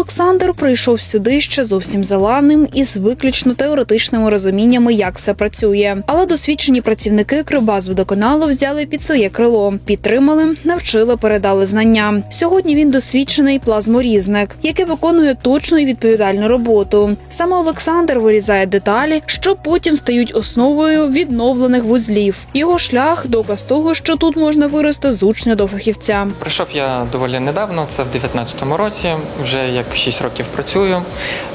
Олександр прийшов сюди ще зовсім заланим із виключно теоретичними розуміннями, як все працює. Але досвідчені працівники Кривбазводоканалу взяли під своє крило, підтримали, навчили, передали знання. Сьогодні він досвідчений плазморізник, який виконує точну і відповідальну роботу. Саме Олександр вирізає деталі, що потім стають основою відновлених вузлів. Його шлях доказ того, що тут можна вирости з учня до фахівця. Прийшов я доволі недавно, це в 19-му році, вже як 6 років працюю.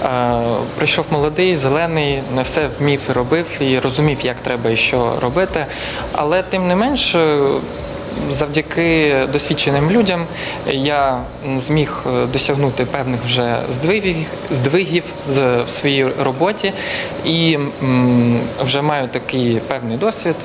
Е, Прийшов молодий, зелений, не все вмів і робив і розумів, як треба і що робити. Але тим не менш, е, завдяки досвідченим людям я зміг е, досягнути певних вже здвигів, здвигів в своїй роботі і вже маю такий певний досвід.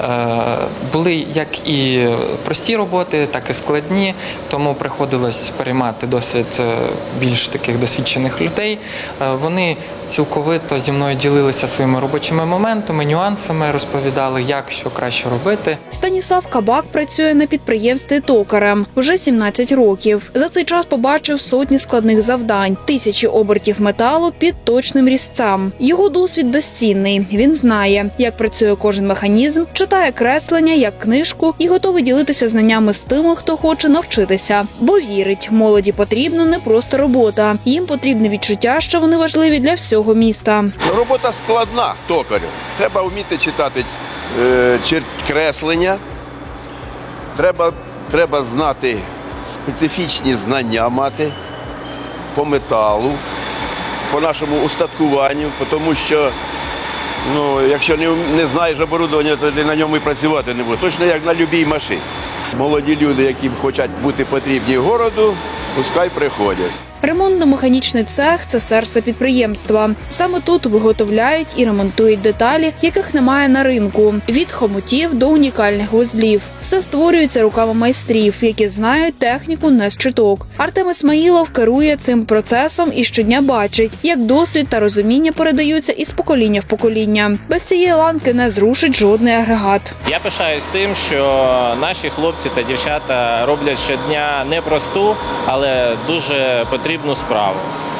Е, Були як і прості роботи, так і складні, тому приходилось переймати досвід е, більш таких досвідчених людей. Е, Вони цілковито зі мною ділилися своїми робочими моментами, нюансами, розповідали, як що краще робити. Станіслав Кабак працює на підприємстві токарем вже 17 років. За цей час побачив сотні складних завдань, тисячі обертів металу під точним різцем. Його досвід безцінний. Він знає, як працює кожен механізм, читає креслення як книжку і готовий ділитися знаннями з тими, хто хоче навчитися. Бо вірить, молоді потрібна не просто робота. Їм потрібне відчуття, що вони важливі для всього міста. Робота складна токарю. Треба вміти читати е, креслення, треба, треба знати специфічні знання мати по металу, по нашому устаткуванню, тому що ну, якщо не, не знаєш оборудовання, то ти на ньому і працювати не будеш. Точно як на будь-якій машині. Молоді люди, які хочуть бути потрібні городу, пускай приходять. Ремонтно-механічний цех це серце підприємства. Саме тут виготовляють і ремонтують деталі, яких немає на ринку від хомутів до унікальних вузлів. Все створюється руками майстрів, які знають техніку не з чуток. Артем Ісмаїлов керує цим процесом і щодня бачить, як досвід та розуміння передаються із покоління в покоління. Без цієї ланки не зрушить жодний агрегат. Я пишаюсь тим, що наші хлопці та дівчата роблять щодня непросту, але дуже потрібну справу.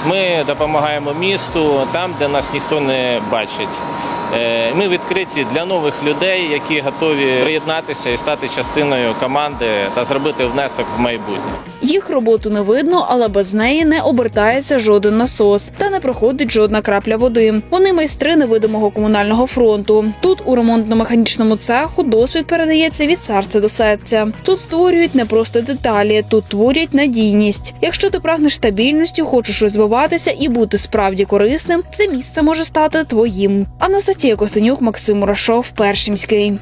Ми допомагаємо місту там, де нас ніхто не бачить. Е, Ми відкриті для нових людей, які готові приєднатися і стати частиною команди та зробити внесок в майбутнє. Їх роботу не видно, але без неї не обертається жоден насос та не проходить жодна крапля води. Вони майстри невидимого комунального фронту. Тут у ремонтно-механічному цеху досвід передається від серця до серця. Тут створюють не просто деталі, тут творять надійність. Якщо ти прагнеш стабільності, хочеш розвиватися і бути справді корисним, це місце може стати твоїм. Анастасія Костенюк, Максим Мурашов, Першимський.